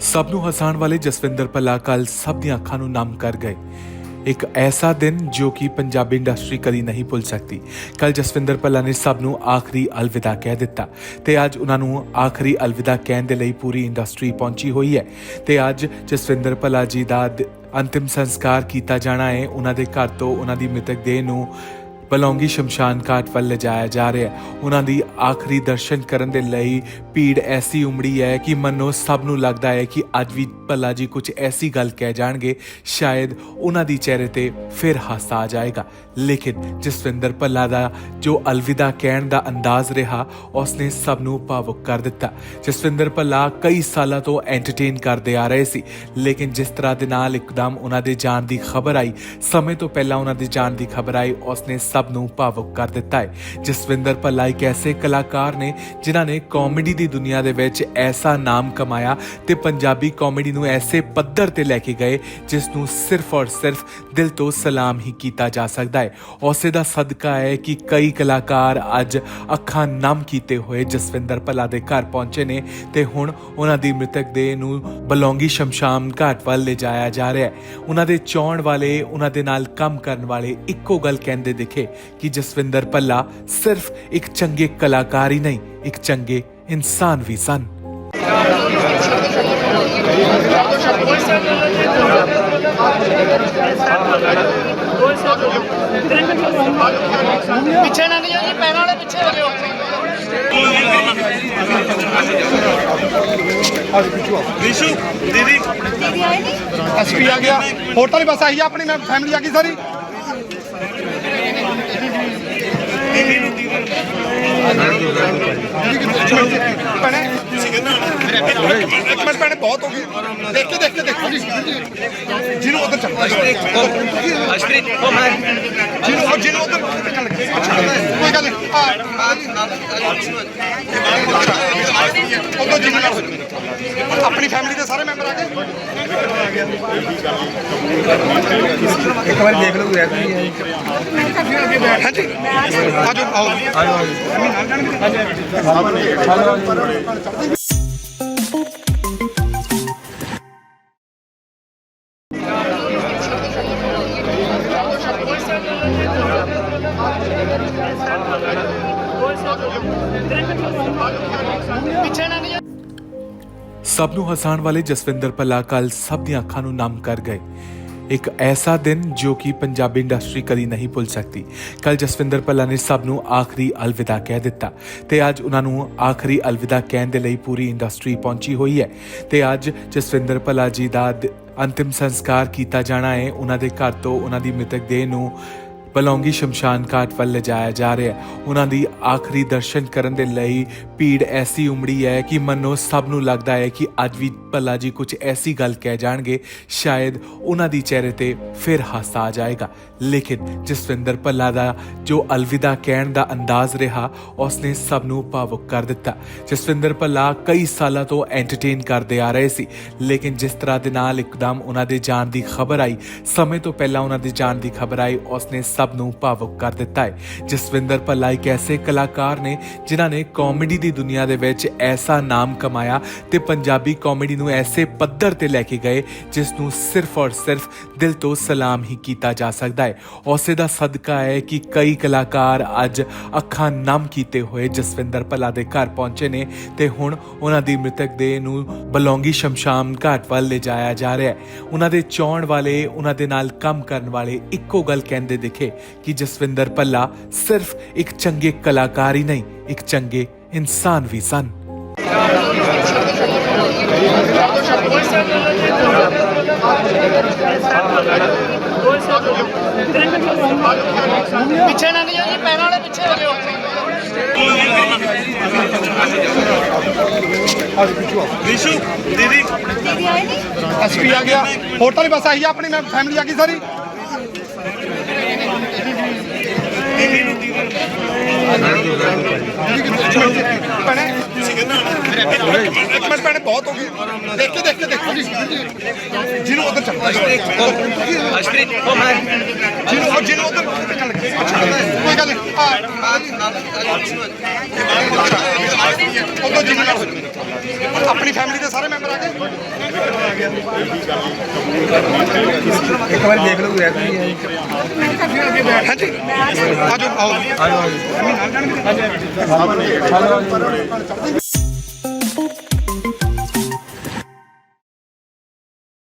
ਸਭ ਨੂੰ ਹਸਾਉਣ ਵਾਲੇ ਜਸਵਿੰਦਰ ਭੱਲਾ ਕੱਲ ਸਭ ਦੀਆਂ ਅੱਖਾਂ ਨੂੰ ਨਮ ਕਰ ਗਏ। ਇੱਕ ਐਸਾ ਦਿਨ ਜੋ ਕਿ ਪੰਜਾਬੀ ਇੰਡਸਟਰੀ ਕਦੀ ਨਹੀਂ ਭੁੱਲ ਸਕਦੀ। ਕੱਲ ਜਸਵਿੰਦਰ ਭੱਲਾ ਨੇ ਸਭ ਨੂੰ ਆਖਰੀ ਅਲਵਿਦਾ ਕਹਿ ਦਿੱਤਾ ਤੇ ਅੱਜ ਉਹਨਾਂ ਨੂੰ ਆਖਰੀ ਅਲਵਿਦਾ ਕਹਿਣ ਦੇ ਲਈ ਪੂਰੀ ਇੰਡਸਟਰੀ ਪਹੁੰਚੀ ਹੋਈ ਹੈ। ਤੇ ਅੱਜ ਜਸਵਿੰਦਰ ਭੱਲਾ ਜੀ ਦਾ ਅੰਤਿਮ ਸੰਸਕਾਰ ਕੀਤਾ ਜਾਣਾ ਹੈ। ਉਹਨਾਂ ਦੇ ਘਰ ਤੋਂ ਉਹਨਾਂ ਦੀ ਮ੍ਰਿਤਕ ਦੇਹ ਨੂੰ ਬਲੌਂਗੀ ਸ਼ਮਸ਼ਾਨ ਘਾਟ ਵੱਲ ਲਿਜਾਇਆ ਜਾ ਰਿਹਾ ਹੈ। ਉਹਨਾਂ ਦੀ ਆਖਰੀ ਦਰਸ਼ਨ ਕਰਨ ਦੇ ਲਈ ਭੀੜ ਐਸੀ ਉਮੜੀ ਹੈ ਕਿ ਮਨੋ ਸਭ ਨੂੰ ਲੱਗਦਾ ਹੈ ਕਿ ਅੱਜ ਵੀ ਭੱਲਾ ਜੀ ਕੁਝ ਐਸੀ ਗੱਲ ਕਹਿ ਜਾਣਗੇ, ਸ਼ਾਇਦ ਉਹਨਾਂ ਦੀ ਚਿਹਰੇ ਤੇ ਫਿਰ ਹਾਸਾ ਆ ਜਾਏਗਾ। ਲੇਕਿਨ ਜਸਵਿੰਦਰ ਭੱਲਾ ਦਾ ਜੋ ਅਲਵਿਦਾ ਕਹਿਣ ਦਾ ਅੰਦਾਜ਼ ਰਿਹਾ, ਉਸਨੇ ਸਭ ਨੂੰ ਭਾਵੁਕ ਕਰ ਦਿੱਤਾ। ਜਸਵਿੰਦਰ ਭੱਲਾ ਕਈ ਸਾਲਾਂ ਤੋਂ ਐਂਟਰਟੇਨ ਕਰਦੇ ਆ ਰਹੇ ਸੀ, ਲੇਕਿਨ ਜਿਸ ਤਰ੍ਹਾਂ ਦੇ ਨਾਲ ਇੱਕਦਮ ਉਹਨਾਂ ਦੇ ਜਾਣ ਦੀ ਖਬਰ ਆਈ, ਸਮੇਂ ਤੋਂ ਪਹਿਲਾਂ ਉਹਨਾਂ ਦੇ ਜਾਣ ਦੀ ਖਬਰ ਆਈ, ਉਸਨੇ ਸਭ ਨੂੰ ਭਾਵੁਕ ਕਰ ਦਿੱਤਾ ਹੈ। ਜਸਵਿੰਦਰ ਭੱਲਾ ਇੱਕ ਐਸੇ ਕਲਾਕਾਰ ਨੇ ਜਿਨ੍ਹਾਂ ਨੇ ਕਾਮੇਡੀ ਦੀ ਦੁਨੀਆ ਦੇ ਵਿੱਚ ਐਸਾ ਨਾਮ ਕਮਾਇਆ ਤੇ ਪੰਜਾਬੀ ਕਾਮੇਡੀ ਨੂੰ ਐਸੇ ਪੱਧਰ ਤੇ ਲੈ ਕੇ ਗਏ ਜਿਸ ਨੂੰ ਸਿਰਫ ਔਰ ਸਿਰਫ ਦਿਲ ਤੋਂ ਸਲਾਮ ਹੀ ਕੀਤਾ ਜਾ ਸਕਦਾ ਹੈ। ਉਸੇ ਦਾ ਸਦਕਾ ਹੈ ਕਿ ਕਈ ਕਲਾਕਾਰ ਅੱਜ ਅੱਖਾਂ ਨਮ ਕੀਤੇ ਹੋਏ ਜਸਵਿੰਦਰ ਭੱਲਾ ਦੇ ਘਰ ਪਹੁੰਚੇ ਨੇ ਤੇ ਹੁਣ ਉਹਨਾਂ ਦੀ ਮ੍ਰਿਤਕ ਦੇਹ ਨੂੰ ਬਲੌਂਗੀ ਸ਼ਮਸ਼ਾਨ ਘਾਟ ਵੱਲ ਲਿਜਾਇਆ ਜਾ ਰਿਹਾ ਹੈ। ਉਹਨਾਂ ਦੇ ਚਾਹਣ ਵਾਲੇ, ਉਹਨਾਂ ਦੇ ਨਾਲ ਕੰਮ ਕਰਨ ਵਾਲੇ ਇੱਕੋ ਗੱਲ ਕਹਿੰਦੇ ਦਿਖੇ ਕਿ ਜਸਵਿੰਦਰ ਭੱਲਾ ਸਿਰਫ ਇੱਕ ਚੰਗੇ ਕਲਾਕਾਰ ਹੀ ਨਹੀਂ ਇੱਕ ਚੰਗੇ ਇਨਸਾਨ ਵੀ ਸਨ ਪਿੱਛੇ ਨਾ ਨਹੀਂ ਜੀ ਪੈਰਾਂ ਵਾਲੇ ਪਿੱਛੇ ਹੋ ਜਾਓ ਵਿਸ਼ੂ ਦੀਦੀ ਐਸਪੀ ਆ ਗਿਆ ਹੋਟਲ ਬਸ ਆਹੀ ਆ, ਆਪਣੀ ਮੈਂ ਫੈਮਿਲੀ ਆ ਗਈ ਸਾਰੀ ਬਹੁਤ ਹੋ ਗਈ। ਦੇਖ ਕੇ ਦੇਖ ਕੇ ਦੇਖੋ ਜੀ ਜਿਹਨੂੰ ਉਧਰ ਚੱਲ। ਅਸ਼ਪ੍ਰੀਤ ਉਹ ਮੈਂ ਜਿਹਨੂੰ ਉਹ ਜਿਹਨੂੰ ਉਧਰ ਚੱਲ ਕੋਈ ਗੱਲ ਨਹੀਂ। ਆ ਉਧਰ ਜਿਹਨੂੰ ਨਾਲ। ਆਪਣੀ ਫੈਮਿਲੀ ਦੇ ਸਾਰੇ ਮੈਂਬਰ ਆ ਗਏ। ਇੱਕ ਵਾਰੀ ਦੇਖ ਲਓ ਯਾਰ ਕੀ ਹੈ। ਹਾਂਜੀ। ਆ ਜਾਓ ਆਓ ਪਿੱਛੇ ਨਾ ਨਹੀਂ ਸਭ ਨੂੰ ਹਸਾਉਣ ਵਾਲੇ ਜਸਵਿੰਦਰ ਭੱਲਾ ਕੱਲ ਸਭ ਦੀਆਂ ਅੱਖਾਂ ਨੂੰ ਨਮ ਕਰ ਗਏ। ਇੱਕ ਐਸਾ ਦਿਨ ਜੋ ਕਿ ਪੰਜਾਬੀ ਇੰਡਸਟਰੀ ਕਦੀ ਨਹੀਂ ਭੁੱਲ ਸਕਦੀ। ਕੱਲ ਜਸਵਿੰਦਰ ਭੱਲਾ ਨੇ ਸਭ ਨੂੰ ਆਖਰੀ ਅਲਵਿਦਾ ਕਹਿ ਦਿੱਤਾ ਤੇ ਅੱਜ ਉਹਨਾਂ ਨੂੰ ਆਖਰੀ ਅਲਵਿਦਾ ਕਹਿਣ ਦੇ ਲਈ ਪੂਰੀ ਇੰਡਸਟਰੀ ਪਹੁੰਚੀ ਹੋਈ ਹੈ ਤੇ ਅੱਜ ਜਸਵਿੰਦਰ ਭੱਲਾ ਜੀ ਦਾ ਅੰਤਿਮ ਸੰਸਕਾਰ ਕੀਤਾ ਜਾਣਾ ਹੈ। ਉਹਨਾਂ ਦੇ ਘਰ ਤੋਂ ਉਹਨਾਂ ਦੀ ਮ੍ਰਿਤਕ ਦੇਹ ਨੂੰ ਬਲੌਂਗੀ ਸ਼ਮਸ਼ਾਨ ਘਾਟ ਵੱਲ ਲਿਜਾਇਆ ਜਾ ਰਿਹਾ ਹੈ। ਉਹਨਾਂ ਦੀ ਆਖਰੀ ਦਰਸ਼ਨ ਕਰਨ ਦੇ ਲਈ ਭੀੜ ਐਸੀ ਉਮੜੀ ਹੈ ਕਿ ਮਨੋ ਸਭ ਨੂੰ ਲੱਗਦਾ ਹੈ ਕਿ ਅੱਜ ਵੀ ਭੱਲਾ ਜੀ ਕੁਝ ਐਸੀ ਗੱਲ ਕਹਿ ਜਾਣਗੇ, ਸ਼ਾਇਦ ਉਹਨਾਂ ਦੀ ਚਿਹਰੇ ਤੇ ਫਿਰ ਹਾਸਾ ਆ ਜਾਏਗਾ। ਲੇਕਿਨ ਜਸਵਿੰਦਰ ਭੱਲਾ ਦਾ ਜੋ ਅਲਵਿਦਾ ਕਹਿਣ ਦਾ ਅੰਦਾਜ਼ ਰਿਹਾ, ਉਸਨੇ ਸਭ ਨੂੰ ਭਾਵੁਕ ਕਰ ਦਿੱਤਾ। ਜਸਵਿੰਦਰ ਭੱਲਾ ਕਈ ਸਾਲਾਂ ਤੋਂ ਐਂਟਰਟੇਨ ਕਰਦੇ ਆ ਰਹੇ ਸੀ, ਲੇਕਿਨ ਜਿਸ ਤਰ੍ਹਾਂ ਦੇ ਨਾਲ ਇੱਕਦਮ ਉਹਨਾਂ ਦੇ ਜਾਣ ਦੀ ਖਬਰ ਆਈ, ਸਮੇਂ ਤੋਂ ਪਹਿਲਾਂ ਉਹਨਾਂ ਦੇ ਜਾਣ ਦੀ ਖਬਰ ਆਈ, ਉਸਨੇ ਸਭ ਨੂੰ ਭਾਵੁਕ ਕਰ ਦਿੱਤਾ ਹੈ। ਜਸਵਿੰਦਰ ਭੱਲਾ ਇੱਕ ਐਸੇ ਕਲਾਕਾਰ ਨੇ ਜਿਨ੍ਹਾਂ ਨੇ ਕਾਮੇਡੀ ਦੀ ਦੁਨੀਆ ਦੇ ਵਿੱਚ ਐਸਾ ਨਾਮ ਕਮਾਇਆ ਤੇ ਪੰਜਾਬੀ ਕਾਮੇਡੀ ਨੂੰ ਐਸੇ ਪੱਧਰ ਤੇ ਲੈ ਕੇ ਗਏ, ਜਿਸ ਨੂੰ ਸਿਰਫ ਔਰ ਸਿਰਫ ਦਿਲ ਤੋਂ ਸਲਾਮ ਹੀ ਕੀਤਾ ਜਾ ਸਕਦਾ ਹੈ। ਉਸੇ ਦਾ ਸਦਕਾ ਹੈ ਕਿ ਕਈ ਕਲਾਕਾਰ ਅੱਜ ਅੱਖਾਂ ਨਮ ਕੀਤੇ ਹੋਏ ਜਸਵਿੰਦਰ ਭੱਲਾ ਦੇ ਘਰ ਪਹੁੰਚੇ ਨੇ ਤੇ ਹੁਣ ਉਹਨਾਂ ਦੀ ਮ੍ਰਿਤਕ ਦੇਹ ਨੂੰ ਬਲੌਂਗੀ ਸ਼ਮਸ਼ਾਨ ਘਾਟ ਵੱਲ ਲਿਜਾਇਆ ਜਾ ਰਿਹਾ ਹੈ। ਉਹਨਾਂ ਦੇ ਚਾਹਣ ਵਾਲੇ, ਉਹਨਾਂ ਦੇ ਨਾਲ ਕੰਮ ਕਰਨ ਵਾਲੇ ਇੱਕੋ ਗੱਲ ਕਹਿੰਦੇ ਦਿਖੇ ਕਿ ਜਸਵਿੰਦਰ ਭੱਲਾ ਸਿਰਫ ਇੱਕ ਚੰਗੇ ਕਲਾਕਾਰ ਹੀ ਨਹੀਂ ਇੱਕ ਚੰਗੇ ਇਨਸਾਨ ਵੀ ਸਨ। ਪਿੱਛੇ ਨਾ ਨਹੀਂ ਜੀ ਪੈਰਾਂ ਵਾਲੇ ਪਿੱਛੇ ਹੋ ਜਾਓ। ਵਿਸ਼ੂ ਦੀਦੀ। ਐਸਪੀ ਆ ਗਿਆ। ਹੋਟਲ ਬਸ ਆਹੀ ਆ, ਆਪਣੀ ਮੈਂ ਫੈਮਿਲੀ ਆ ਗਈ ਸਾਰੀ। ਬਹੁਤ ਹੋ ਗਈ। ਦੇਖ ਕੇ ਦੇਖ ਕੇ ਦੇਖੋ ਜੀ ਜਿਹਨੂੰ ਉਧਰ ਚੱਲ। ਅਸ਼ਪ੍ਰੀਤ ਉਹ ਮੈਂ ਜਿਹਨੂੰ ਉਹ ਜਿਹਨੂੰ ਉਧਰ ਚੱਲ ਕੋਈ ਕੋਈ ਗੱਲ ਨਹੀਂ। ਆ। ਉਦੋਂ ਜ਼ਿੰਮੇਵਾਰ ਹੋ ਜਾਓ। ਆਪਣੀ ਫੈਮਿਲੀ ਦੇ ਸਾਰੇ ਮੈਂਬਰ ਆ ਗਏ। ਇੱਕ ਵਾਰੀ ਦੇਖ ਲਓ ਯਾਰ ਕੀ ਹੈ। ਹਾਂਜੀ। ਆਜੋ ਆਓ। ਆਜੋ ਆਜੋ।